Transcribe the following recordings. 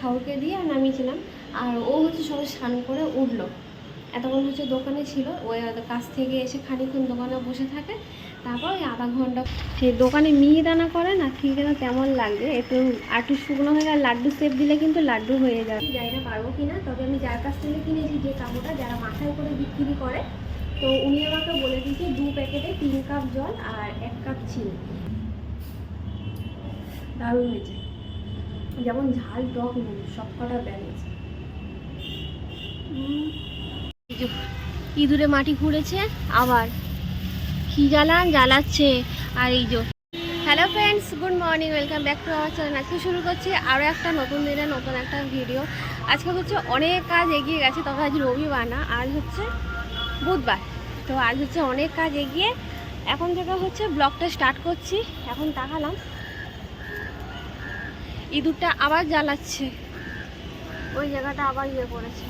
ঠাকুরকে দিয়ে আর নামিয়েছিলাম। আর ও হচ্ছে সবাই স্নান করে উঠল। এতক্ষণ হচ্ছে দোকানে ছিল। ওই কাছ থেকে এসে খানিক্ষণ দোকানে বসে থাকে। তারপর ওই আধা ঘণ্টা সেই দোকানে মিহিদানা করে না ঠিক যেন তেমন লাগবে একটু আটু শুকনো হয়ে গেলে লাড্ডু সেপ দিলে কিন্তু লাড্ডু হয়ে যাবে জানি না পারব কি না তবে আমি যার কাছ থেকে কিনেছি যে কাপড়টা, যারা মাথায় করে বিক্রি করে, তো উনি আমাকে বলে দিয়েছে দু প্যাকেটে তিন কাপ জল আর এক কাপ চিনি। দারুণ হয়েছে। যেমন ঝাল, টক নুন সব কটা ব্যালেন্স ইঁদুরে মাটি খুঁড়েছে, আবার কি জ্বালান, জ্বালাচ্ছে, আর এই যে hello friends good morning welcome back to our channel আজকে শুরু করছি আরও একটা নতুন দিনে নতুন একটা ভিডিও আজকে হচ্ছে অনেক কাজ এগিয়ে গেছে, তবে আজ রবিবার না, আজ হচ্ছে বুধবার। তো আজ হচ্ছে অনেক কাজ এগিয়ে, এখন থেকে হচ্ছে ব্লগটা স্টার্ট করছি। এখন তাকালাম ইঁদুরটা আবার জ্বালাচ্ছে। ওই জায়গাটা আবার ইয়ে করেছে।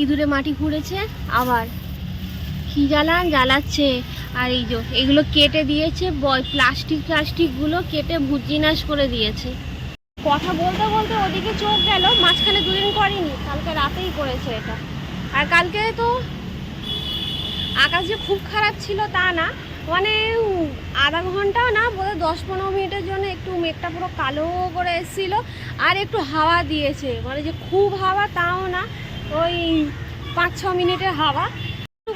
ইঁদুরে মাটি খুঁড়েছে, আবার কি জ্বালান? জ্বালাচ্ছে। আর এই যে, এগুলো কেটে দিয়েছে প্লাস্টিক প্লাস্টিকগুলো কেটে ভুজিনাশ করে দিয়েছে। কথা বলতে বলতে ওদিকে চোখ গেল, মাঝখানে দুদিন করেনি, কালকে রাতেই করেছে এটা। আর কালকে তো আকাশ যে খুব খারাপ ছিল তা না মানে আধা ঘণ্টা না, বোধহয় দশ পনেরো মিনিটের জন্য একটু মেঘটা পুরো কালো করে এসেছিল আর একটু হাওয়া দিয়েছে। মানে যে খুব হাওয়া তাও না, ওই পাঁচ ছ মিনিটের হাওয়া।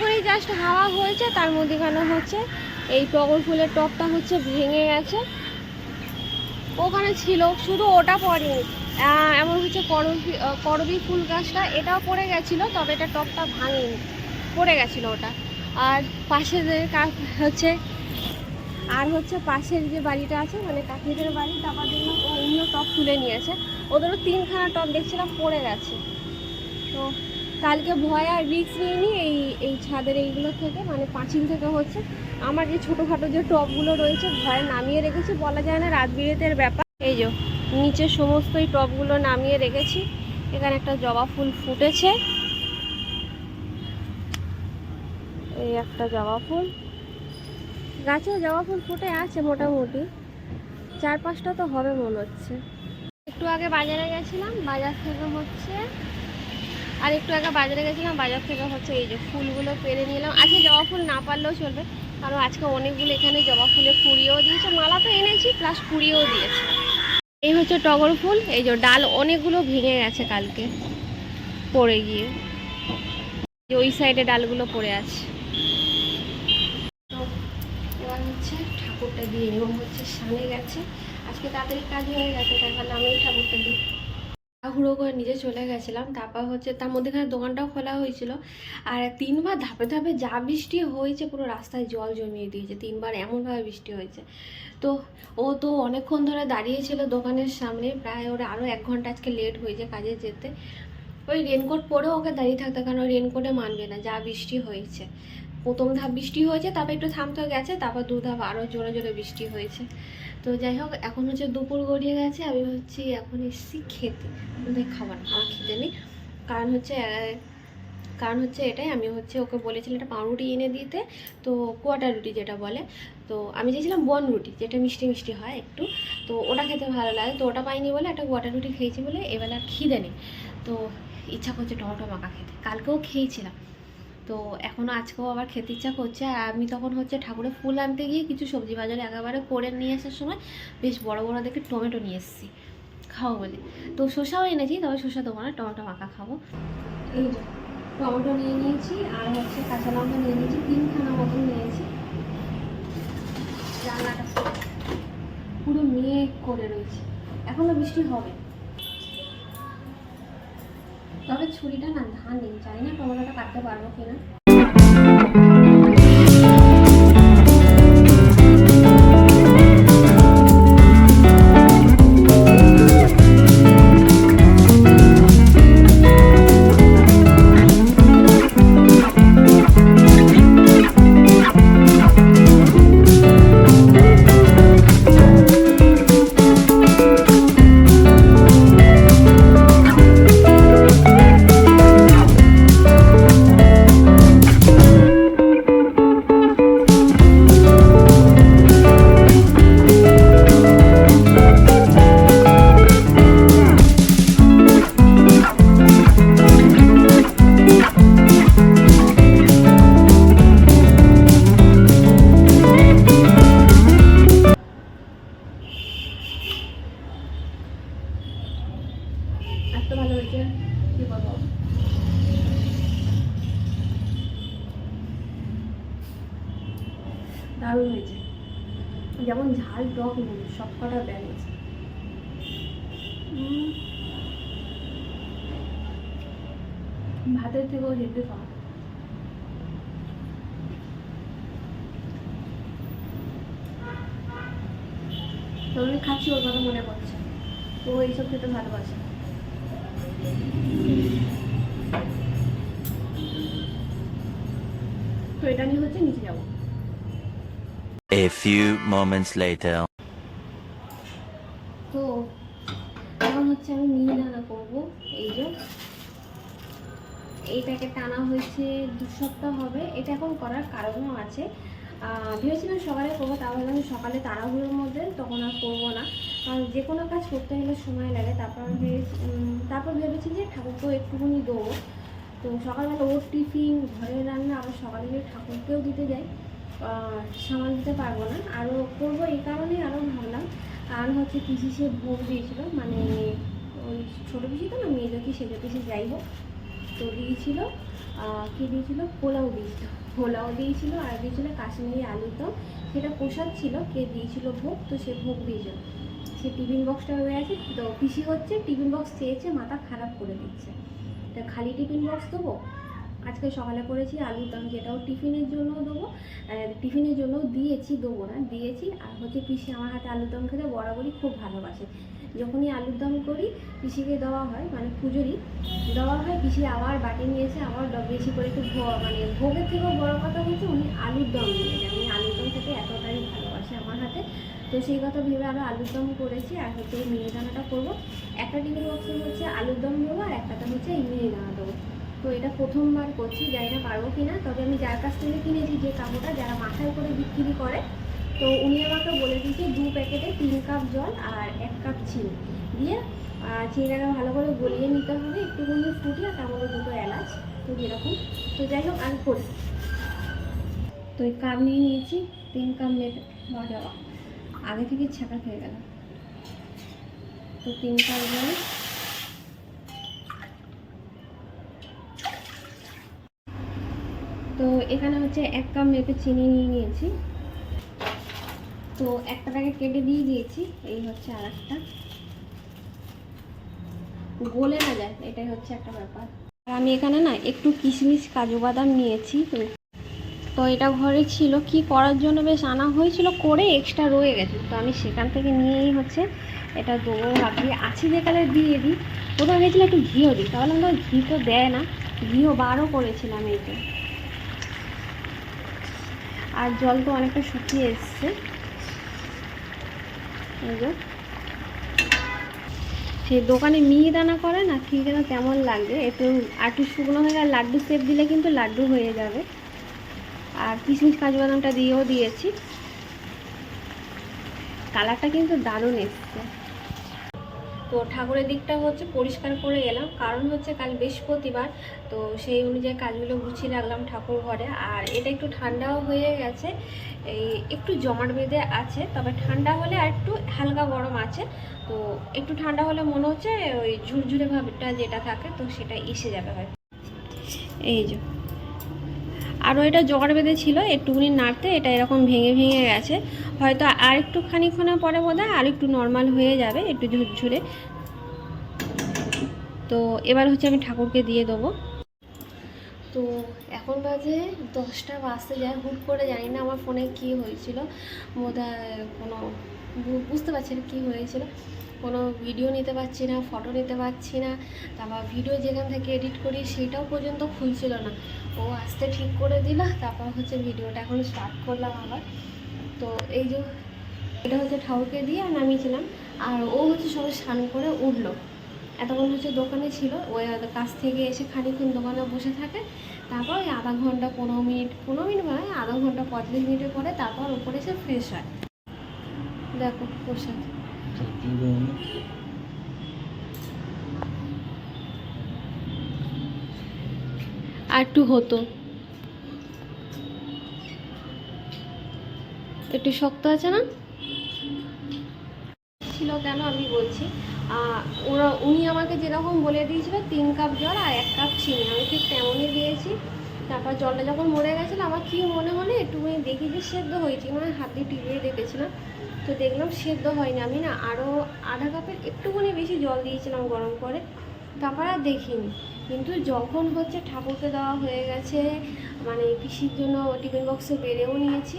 করেই জাস্ট হাওয়া হয়েছে, তার মধ্যেখানে হচ্ছে এই টগর ফুলের টপটা হচ্ছে ভেঙে গেছে। ওখানে ছিল, শুধু ওটা পড়েনি। এমন হচ্ছে করবি করবি ফুল গাছটা, এটাও পড়ে গেছিল, তবে এটা টপটা ভাঙেনি। পড়ে গেছিল ওটা। আর পাশে যে হচ্ছে, আর হচ্ছে পাশের যে বাড়িটা আছে মানে কাকিদের বাড়ি তারপর ও অন্য টপ তুলে নিয়েছে। ওদেরও তিনখানা টপ দেখছিলাম, পড়ে গেছে। তো কালকে ভয় আর রিক্স নিইনি এই এই ছাদের এইগুলো থেকে মানে পাঁচিল থেকে হচ্ছে। আমার যে ছোটোখাটো যে টপগুলো রয়েছে, ভয়ে নামিয়ে রেখেছি, বলা যায় না রাত বিরেতের ব্যাপার। এই যে, নিচে সমস্ত এই টপগুলো নামিয়ে রেখেছি। এখানে একটা জবা ফুল ফুটেছে। এই একটা জবা ফুল। গাছে জবা ফুল ফুটে আছে মোটামুটি। চার পাঁচটা তো হবে মনে হচ্ছে। একটু আগে বাজারে গেছিলাম, বাজার থেকে হচ্ছে আর একটু আগে বাজারে গেছিলাম, বাজার থেকে হচ্ছে এই যে ফুলগুলো পেরে নিলাম। আজকে জবা ফুল না পারলেও চলবে, কারণ আজকে অনেকগুলো এখানে জবা ফুলে কুড়িয়েও দিয়েছে, মালা তো এনেছি প্লাস কুড়িয়েও দিয়েছে। এই হচ্ছে টগর ফুল, এই যে ডাল অনেকগুলো ভেঙে গেছে কালকে, পড়ে গিয়ে। ওই সাইডে ডালগুলো পড়ে আছে। হচ্ছে ঠাকুরটা দিয়ে নিব হচ্ছে সামনে গেছে। আজকে তাড়াতাড়ি কাজ হয়ে গেছে তাই ভাবলাম আমি ঠাকুরটা দিই। হুড়ো করে নিজে চলে গেছিলাম, তারপর হচ্ছে তার মধ্যেখানে দোকানটাও খোলা হয়েছিল। আর তিনবার ধাপে ধাপে যা বৃষ্টি হয়েছে, পুরো রাস্তায় জল জমিয়ে দিয়েছে, তিনবার এমনভাবে বৃষ্টি হয়েছে। তো ও তো অনেকক্ষণ ধরে দাঁড়িয়েছিল দোকানের সামনে, প্রায় ওর আরও এক ঘণ্টা আজকে লেট হয়েছে কাজে যেতে। ওই রেনকোট পরেও ওকে দাঁড়িয়ে থাকতে, কারণ ওই রেনকোটে মানবে না, যা বৃষ্টি হয়েছে। প্রথম ধাপ বৃষ্টি হয়েছে, তারপর একটু থামতে গেছে, তারপর দু ধাপ আরও জোরে জোরে বৃষ্টি হয়েছে। তো যাই হোক, এখন হচ্ছে দুপুর গড়িয়ে গেছে, আমি হচ্ছি এখন এসেছি খেতে। আমাদের খাবার আমার খেতে নেই। কারণ হচ্ছে কারণ হচ্ছে এটাই, আমি হচ্ছে ওকে বলেছিলাম একটা পাউরুটি এনে দিতে, তো কোয়াটার রুটি যেটা বলে। তো আমি চেয়েছিলাম বন রুটি, যেটা মিষ্টি মিষ্টি হয় একটু। তো ওটা খেতে ভালো লাগে, তো ওটা পাইনি বলে একটা কোয়াটার রুটি খেয়েছি বলে এবেলা খিদে নেই। তো ইচ্ছা করছে টমেটো মাখা খেতে, কালকেও খেয়েছিলাম। তো এখনও আজকেও আবার খেতে ইচ্ছা করছে। আর আমি তখন হচ্ছে ঠাকুরের ফুল আনতে গিয়ে কিছু সবজি বাজারে একেবারে করে নিয়ে আসার সময় বেশ বড় বড় দেখে টমেটো নিয়ে এসেছি। খাব বলে। তো শসাও এনেছি, তবে শসা দেবো না, টমেটো মাখা খাব। এই টমেটো নিয়ে নিয়েছি, আর হচ্ছে কাঁচা লঙ্কা নিয়ে নিয়েছি, তিনখানা মতন নিয়েছি। রান্নাটা পুরো মেঘ করে রয়েছে। এখনও বৃষ্টি হবে। তবে ছুরিটা না ধান নেই জানি না টমেটোটা কাটতে পারব কিনা। দারুণ হয়েছে। যেমন ঝাল, টক নুন সব কটা ব্যালেন্স ভাতের থেকেও হেঁটে খাওয়া। তখন খাচ্ছি, ওর কথা মনে পড়ছে। ও এইসব খেতে ভালোবাসে। তো এটা নিয়ে হচ্ছে নিচে যাব। A few moments later. তো, এখন হচ্ছে আমি মিহিদানা করব, এই যে। এই প্যাকেটটা আনা হয়েছে দু সপ্তাহ হবে, এটা এখন করার কারণও আছে। ভেবেছিলাম সকালে করব, তা ভাবলাম সকালে তাড়াহুড়োর মধ্যে তখন আর করব না। কারণ যে কোনো কাজ করতে গেলে সময় লাগে, তারপর আমি তারপর ভেবেছি যে ঠাকুরকেও একটুখানি দেবো। তো সকালবেলা ওর টিফিন, ঘরের রান্না, আবার সকালে যে ঠাকুরকেও দিতে যাই। সামাল দিতে পারব না। আরও করব এই কারণেই আরও ভাবলাম। কারণ হচ্ছে পিসি সে ভোগ দিয়েছিল মানে ওই ছোটো পিসি তো না, মেয়ে কি সেজো পিসি যাই হোক, তো দিয়েছিল। কি দিয়েছিল? পোলাও দিয়েছিল। পোলাও দিয়েছিল আর দিয়েছিল কাশ্মীরি আলুর দম। সেটা প্রসাদ ছিল, কে দিয়েছিল ভোগ, তো সে ভোগ দিয়েছিল সে টিফিন বক্সটা হয়ে আছে তো পিসি হচ্ছে, টিফিন বক্স চেয়েছে, মাথা খারাপ করে দিচ্ছে। তা খালি টিফিন বক্স দেবো? আজকে সকালে করেছি আলুর দম যেটাও টিফিনের জন্য দেবো টিফিনের জন্য দিয়েছি, দেবো না, দিয়েছি। আর হচ্ছে পিসি আমার হাতে আলুর দম খেতে বরাবরই খুব ভালোবাসে। যখনই আলুর দম করি, পিসিকে দেওয়া হয় মানে পুজোরই, দেওয়া হয়, পিসি আবার বাটি নিয়ে এসে আবার বেশি করে একটু মানে ভোগের থেকেও বড় কথা হচ্ছে উনি আলুর দম নিয়ে যান উনি আলুর দম খেতে এতটাই ভালোবাসে আমার হাতে। তো সেই কথা ভেবে আরও আলুর দম করেছি, আর হচ্ছে এই মিহিদানাটা করব। একটা টিফিন বক্সে হচ্ছে আলুর দম দেবো, আর একটাতে হচ্ছে এই মিহিদানা দেবো। তো এটা প্রথমবার করছি, জানি না পারব কি না তবে আমি যার কাছ থেকে কিনেছি যে কাপড়টা, যারা মাথায় করে বিক্রি করে, তো উনি আমাকে বলে দিয়েছে দু প্যাকেটে তিন কাপ জল আর এক কাপ চিনি দিয়ে চিনিটাকে ভালো করে গলিয়ে নিতে হবে, একটুখানি ফুটিয়ে তার মধ্যে দুটো এলাচ, তো যেরকম। তো যাই হোক আমি করি। তো এই কাপ নিয়ে নিয়েছি, তিন কাপ নেবে বাবা আগে থেকে ছাকা খেয়ে গেল তো তিন কাপ জল তো এখানে হচ্ছে এক কাপ মেপে চিনি নিয়ে নিয়েছি। তো একটা প্যাকেট কেটে দিয়ে দিয়েছি, এই হচ্ছে আর একটা গলে না যায়, এটাই হচ্ছে একটা ব্যাপার। আর আমি এখানে না একটু কিশমিশ কাজু বাদাম নিয়েছি, তো তো এটা ঘরে ছিল। কি করার জন্য বেশ আনা হয়েছিল, করে এক্সট্রা রয়ে গেছে। তো আমি সেখান থেকে নিয়েই হচ্ছে এটা দেবো ভাবছি। আছে যে কালে দিয়ে দিই। কোথাও গেছিল একটু ঘিও দিই, তাহলে আমরা ঘি তো দেয় না। ঘিও বারও করেছিলাম এইটা আর জল তো অনেকটা শুকিয়ে এসছে। সেই দোকানে মিহিদানা করে না ঠিক যেন তেমন লাগবে একটু একটু শুকনো হয়ে গেলে লাড্ডু সেপ দিলে কিন্তু লাড্ডু হয়ে যাবে। আর কিশমিশ কাজু বাদামটা দিয়েও দিয়েছি। কালারটা কিন্তু দারুণ এসছে। তো ঠাকুরের দিকটা হচ্ছে পরিষ্কার করে এলাম। কারণ হচ্ছে কাল বৃহস্পতিবার, তো সেই অনুযায়ী কাজগুলো গুছিয়ে রাখলাম ঠাকুর ঘরে। আর এটা একটু ঠান্ডাও হয়ে গেছে, এই একটু জমাট বেঁধে আছে, তবে ঠান্ডা হলে আর একটু হালকা গরম আছে। তো একটু ঠান্ডা হলে মনে হচ্ছে ওই ঝুরঝুরে ভাবটা যেটা থাকে, তো সেটা এসে যাবে হয় এই যে। আরও এটা জোগাড় বেঁধে ছিল একটুখানি নাড়তে এটা এরকম ভেঙে ভেঙে গেছে। হয়তো আর একটু খানিক্ষণের পরে বোধ হয় আর একটু নর্মাল হয়ে যাবে, একটু ঝুরঝুরে। তো এবার হচ্ছে আমি ঠাকুরকে দিয়ে দেবো। তো এখন বাজে দশটা বাজতে যায়, হুট করে জানি না আমার ফোনে কী হয়েছিল। বোধ কোনো বুঝতে পারছি না কী হয়েছিল। কোনো ভিডিও নিতে পারছি না ফটো নিতে পারছি না, তারপর ভিডিও যেখান থেকে এডিট করি সেটাও পর্যন্ত খুলছিল না। ও আসতে ঠিক করে দিল, তারপর হচ্ছে ভিডিওটা এখন স্টার্ট করলাম আবার। তো এই যে, এটা হচ্ছে ঠাকুরকে দিয়ে নামিয়েছিলাম, আর ও হচ্ছে সবাই স্নান করে উঠল। এতক্ষণ হচ্ছে দোকানে ছিল ওই কাছ থেকে এসে খানিক্ষণ দোকানে বসে থাকে, তারপর ওই আধা ঘণ্টা পনেরো মিনিট পনেরো মিনিট মানে আধা ঘণ্টা পঁয়তাল্লিশ মিনিটের পরে তারপর উপরে এসে ফ্রেশ হয়। দেখো প্রসাদ। আর একটু হতো। একটু শক্ত আছে না? ছিল কেন আমি বলছি ওরা, উনি আমাকে যেরকম বলে দিয়েছিল, তিন কাপ জল আর এক কাপ চিনি। আমি ঠিক তেমনই দিয়েছি। তারপর জলটা যখন মরে গেছিল, আমার কী মনে হলো, একটুখানি দেখি যে সেদ্ধ হয়েছে মানে হাত টিপিয়ে দেখেছিলাম তো দেখলাম সেদ্ধ হয়নি আমি না আরও আধা কাপের একটুখানি বেশি জল দিয়েছিলাম গরম করে তারপর আর দেখিনি। কিন্তু যখন হচ্ছে ঠাকুরকে দেওয়া হয়ে গেছে মানে পিসির জন্য টিফিন বক্সে বেড়েও নিয়েছি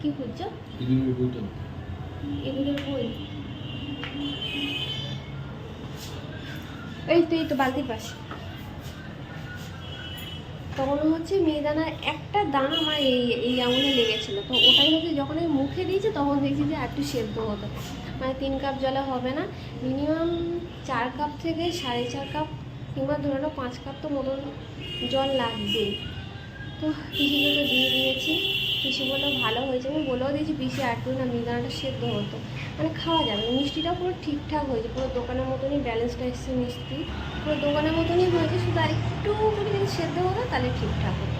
কি খুঁজছো? এগুলোর বইটা বই। এই তো এই তো বালতির পাশে। তখন হচ্ছে মিহিদানার একটা দানা আমার এই এই আঙুলে লেগেছিলো। তো ওটাই হচ্ছে যখন আমি মুখে দিয়েছি তখন দেখছি যে একটু সেদ্ধ হতো। মানে তিন কাপ জলে হবে না। মিনিমাম চার কাপ থেকে সাড়ে চার কাপ কিংবা ধরে নাও পাঁচ কাপ তো মতন জল লাগবেই। তো তো দিয়ে দিয়েছি। পিসি বলল ভালো হয়েছে আমি বলেও দিয়েছি, পিসি একটু না মিহিদানাটা সেদ্ধ হতো। মানে খাওয়া যাবে মিষ্টিটা পুরো ঠিকঠাক হয়েছে। পুরো দোকানের মতনই ব্যালেন্সটা এসছে মিষ্টি। পুরো দোকানের মতনই হয়েছে। শুধু আর একটু যদি সেদ্ধ হতো, তাহলে ঠিকঠাক হতো।